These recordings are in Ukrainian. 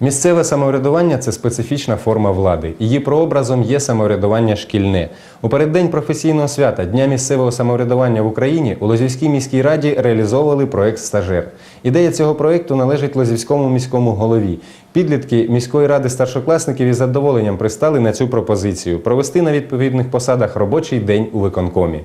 Місцеве самоврядування це специфічна форма влади. Її прообразом є самоврядування шкільне. У переддень професійного свята Дня місцевого самоврядування в Україні у Лозівській міській раді реалізовували проект Стажер. Ідея цього проекту належить Лозівському міському голові. Підлітки міської ради старшокласників із задоволенням пристали на цю пропозицію провести на відповідних посадах робочий день у виконкомі.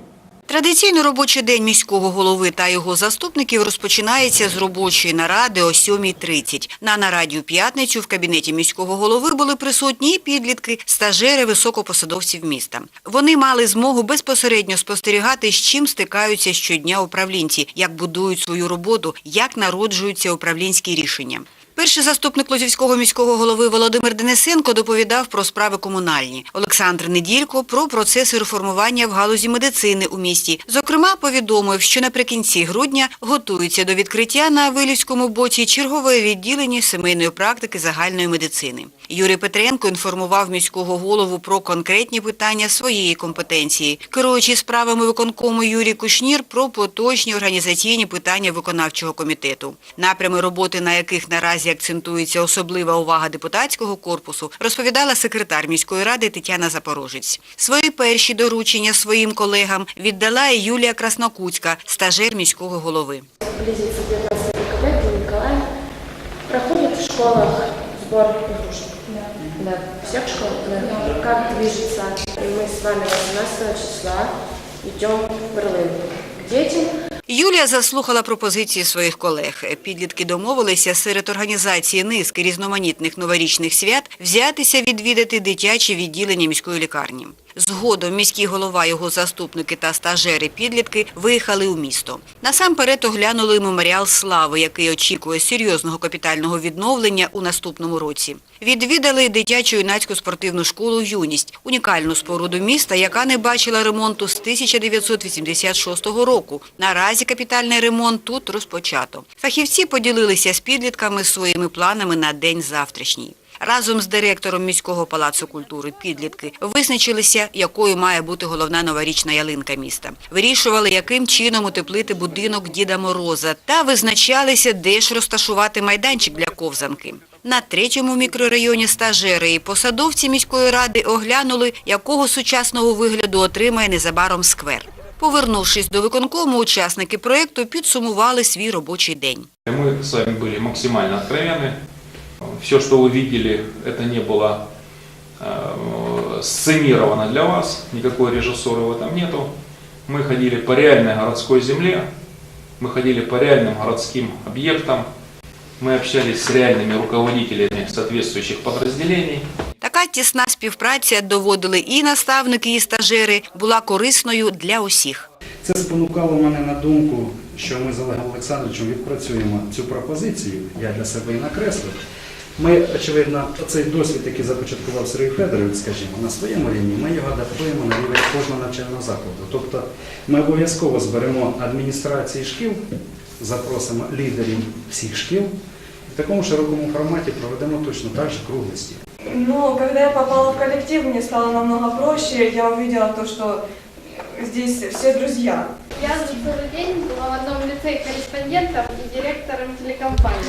Традиційно робочий день міського голови та його заступників розпочинається з робочої наради о 7.30. На нараді у п'ятницю в кабінеті міського голови були присутні підлітки, стажери високопосадовців міста. Вони мали змогу безпосередньо спостерігати, з чим стикаються щодня управлінці, як будують свою роботу, як народжуються управлінські рішення. Перший заступник Лозівського міського голови Володимир Денисенко доповідав про справи комунальні. Олександр Неділько про процеси реформування в галузі медицини у місті. Зокрема, повідомив, що наприкінці грудня готується до відкриття на Вилівському боці чергове відділення сімейної практики загальної медицини. Юрій Петренко інформував міського голову про конкретні питання своєї компетенції. Керуючий справами виконкому Юрій Кушнір про поточні організаційні питання виконавчого комітету. Напрями роботи, на яких наразі акцентується особлива увага депутатського корпусу, розповідала секретар міської ради Тетяна Запорожець. Свої перші доручення своїм колегам віддала і Юлія Краснокутська, стажер міського голови. близится 19 декабря, День Николая. Проходит в школах сбор игрушек. Да. Всех школ? Да. Как движется? И мы с вами 18 числа идем в Берлин. К детям Юлія заслухала пропозиції своїх колег. Підлітки домовилися серед організації низки різноманітних новорічних свят взятися відвідати дитячі відділення міської лікарні. Згодом міський голова, його заступники та стажери-підлітки виїхали у місто. Насамперед оглянули меморіал слави, який очікує серйозного капітального відновлення у наступному році. Відвідали дитячу юнацьку спортивну школу «Юність» – унікальну споруду міста, яка не бачила ремонту з 1986 року. Наразі капітальний ремонт тут розпочато. Фахівці поділилися з підлітками своїми планами на день завтрашній. Разом з директором міського палацу культури підлітки визначилися, якою має бути головна новорічна ялинка міста. Вирішували, яким чином утеплити будинок Діда Мороза та визначалися, де ж розташувати майданчик для ковзанки. На третьому мікрорайоні стажери і посадовці міської ради оглянули, якого сучасного вигляду отримає незабаром сквер. Повернувшись до виконкому, учасники проєкту підсумували свій робочий день. Мы с вами были максимально откровенны. Все, что вы видели, это не было э, сценировано для вас, никакой режиссуры в этом нету. Мы ходили по реальной городской земле, мы ходили по реальным городским объектам, мы общались с реальными руководителями соответствующих подразделений. Така тісна співпраця, доводили і наставники, і стажери, була корисною для усіх. Це спонукало мене на думку, що ми з Олегом Олександровичем відпрацюємо цю пропозицію. Я для себе і накреслив. Ми, очевидно, цей досвід, який започаткував Сергій Федорович, скажімо, на своєму рівні, ми його адаптуємо на рівень кожного навчального закладу. Тобто ми обов'язково зберемо адміністрації шкіл, запросимо лідерів всіх шкіл. В такому широкому форматі проведемо точно так же круглий стіл. Но когда я попала в коллектив, мне стало намного проще. Я увидела то, что здесь все друзья. Я за целый день была в одном лице корреспондентом и директором телекомпании.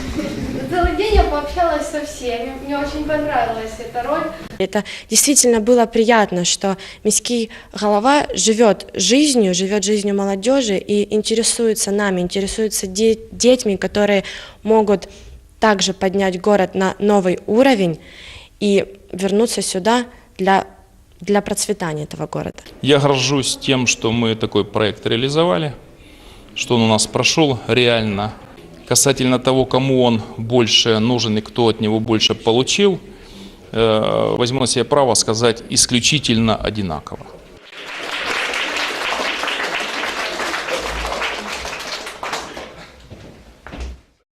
За целый день я пообщалась со всеми. Мне очень понравилась эта роль. Это действительно было приятно, что міський голова живет жизнью, живет жизнью молодежи и интересуется нами, интересуется де- детьми, которые могут также поднять город на новый уровень и вернуться сюда для, для процветания этого города. Я горжусь тем, что мы такой проект реализовали, что он у нас прошел реально. Касательно того, кому он больше нужен и кто от него больше получил, э, возьму на себя право сказать исключительно одинаково.